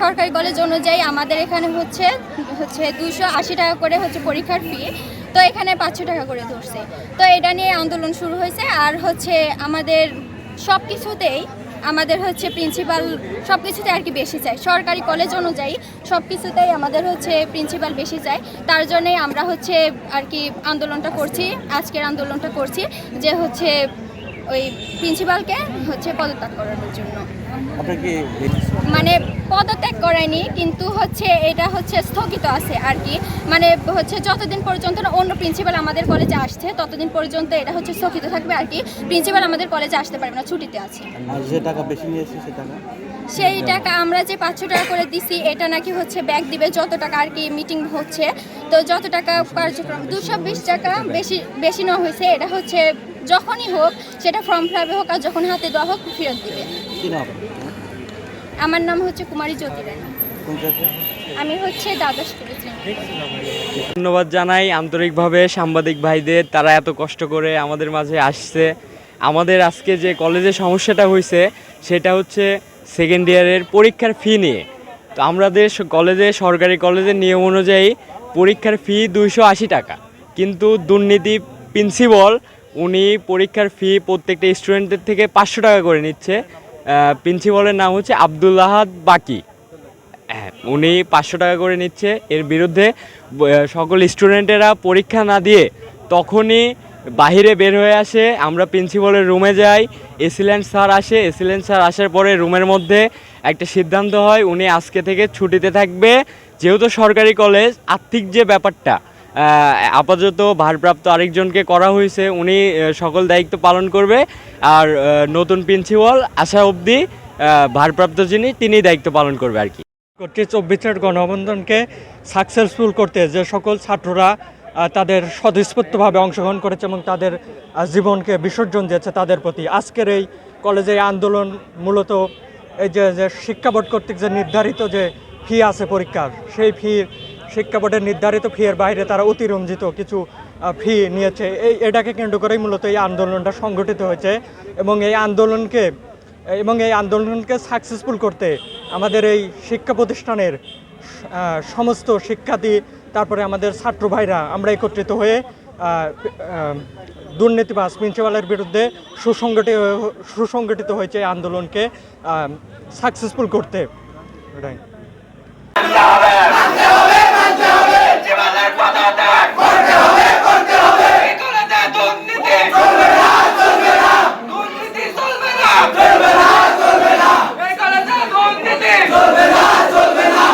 সরকারি কলেজ অনুযায়ী আমাদের এখানে হচ্ছে হচ্ছে দুশো আশি টাকা করে হচ্ছে পরীক্ষার ফি তো এখানে পাঁচশো টাকা করে ধরছে। তো এটা নিয়ে আন্দোলন শুরু হয়েছে। আর হচ্ছে আমাদের সব কিছুতেই আমাদের হচ্ছে প্রিন্সিপাল সব কিছুতে আর কি বেশি চাই সরকারি কলেজ অনুযায়ী সব কিছুতেই আমাদের হচ্ছে প্রিন্সিপাল বেশি চাই তার জন্যই আমরা হচ্ছে আর কি আন্দোলনটা করছি, আজকের আন্দোলনটা করছি যে হচ্ছে ওই প্রিন্সিপালকে হচ্ছে পদত্যাগ করানোর জন্য। মানে পদত্যাগ করায়নি কিন্তু হচ্ছে এটা হচ্ছে স্থগিত আছে আর কি। মানে হচ্ছে যতদিন পর্যন্ত না অন্য প্রিন্সিপাল আমাদের কলেজে আসছে ততদিন পর্যন্ত এটা হচ্ছে স্থগিত থাকবে আর কি। প্রিন্সিপাল আমাদের কলেজে আসতে পারবে না ছুটিতে আছে। সেই টাকা আমরা যে পাঁচশো টাকা করে দিছি এটা নাকি হচ্ছে ব্যাগ দিবে যত টাকা আর কি মিটিং হচ্ছে। তো যত টাকা কার্যক্রম দুশো বিশ টাকা বেশি বেশি নেওয়া হয়েছে এটা হচ্ছে যখনই হোক সেটা ফর্ম ফিল হোক আর যখন হাতে দেওয়া হোক ফেরত দিবে? আমার নাম হচ্ছে কুমারী জ্যোতি রানী আমি হচ্ছে দ্বাদশ করেছি ধন্যবাদ জানাই। আন্তরিকভাবে সাংবাদিক ভাইদের তারা এত কষ্ট করে আমাদের মাঝে আসছে। আমাদের আজকে যে কলেজে সমস্যাটা হয়েছে সেটা হচ্ছে সেকেন্ড ইয়ারের পরীক্ষার ফি নিয়ে। তো আমাদের কলেজে সরকারি কলেজের নিয়ম অনুযায়ী পরীক্ষার ফি দুইশো আশি টাকা। কিন্তু দুর্নীতি প্রিন্সিপাল উনি পরীক্ষার ফি প্রত্যেকটা স্টুডেন্টের থেকে পাঁচশো টাকা করে নিচ্ছে। প্রিন্সিপালের নাম হচ্ছে আবদুল্লাহাদ বাকি। হ্যাঁ উনি পাঁচশো টাকা করে নিচ্ছে। এর বিরুদ্ধে সকল স্টুডেন্টেরা পরীক্ষা না দিয়ে তখনই বাহিরে বের হয়ে আসে। আমরা প্রিন্সিপালের রুমে যাই। এসিলেন্ট স্যার আসে। এসিলেন্ট স্যার আসার পরে রুমের মধ্যে একটা সিদ্ধান্ত হয়, উনি আজকে থেকে ছুটিতে থাকবে। যেহেতু সরকারি কলেজ আর্থিক যে ব্যাপারটা আপাতত ভারপ্রাপ্ত আরেকজনকে করা হয়েছে। উনি সকল দায়িত্ব পালন করবে। আর নতুন প্রিন্সিপাল আসা অবধি ভারপ্রাপ্ত যিনি তিনি দায়িত্ব পালন করবে আর কি। করছি চব্বিশের গণবন্ধনকে সাকসেসফুল করতে যে সকল ছাত্ররা তাদের স্বতঃস্ফূর্তভাবে অংশগ্রহণ করেছে এবং তাদের জীবনকে বিসর্জন দিয়েছে তাদের প্রতি। আজকের এই কলেজে আন্দোলন মূলত এই যে শিক্ষা বোর্ড কর্তৃক যে নির্ধারিত যে ফি আছে পরীক্ষার, সেই ফি শিক্ষা বোর্ডের নির্ধারিত ফিয়ের বাইরে তারা অতিরঞ্জিত কিছু ফি নিয়েছে। এই এটাকে কেন্দ্র করেই মূলত এই আন্দোলনটা সংগঠিত হয়েছে এবং এই আন্দোলনকে এবং এই আন্দোলনকে সাকসেসফুল করতে আমাদের এই শিক্ষা প্রতিষ্ঠানের সমস্ত শিক্ষার্থী তারপরে আমাদের ছাত্র ভাইরা আমরা একত্রিত হয়ে আহ, প্রিন্সিপালের বিরুদ্ধে সুসংগঠিত সুসংগঠিত হয়েছে আন্দোলনকে সাকসেসফুল করতে এটাই জীবনের পদত্যাগ করতে হবে করতে হবে এই কলেজে দুর্নীতি চলবে না চলবে না দুর্নীতি চলবে না চলবে না চলবে না এই কলেজে দুর্নীতি চলবে না চলবে না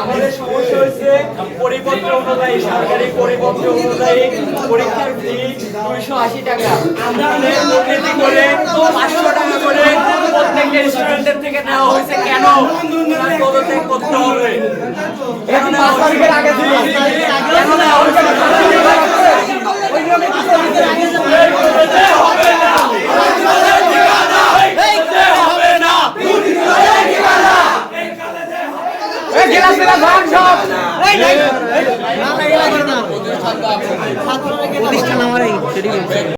আমাদের সমস্যা সরকারি পরিপত্র অনুযায়ী পরীক্ষার ফি দুইশো আশি টাকা আমরা দুর্নীতি করে পাঁচশো টাকা করে প্রত্যেকটা স্টুডেন্টের থেকে নেওয়া হয়েছে কেন পদত্যাগ করতে হবে? কেন প্রতিষ্ঠান আমার এই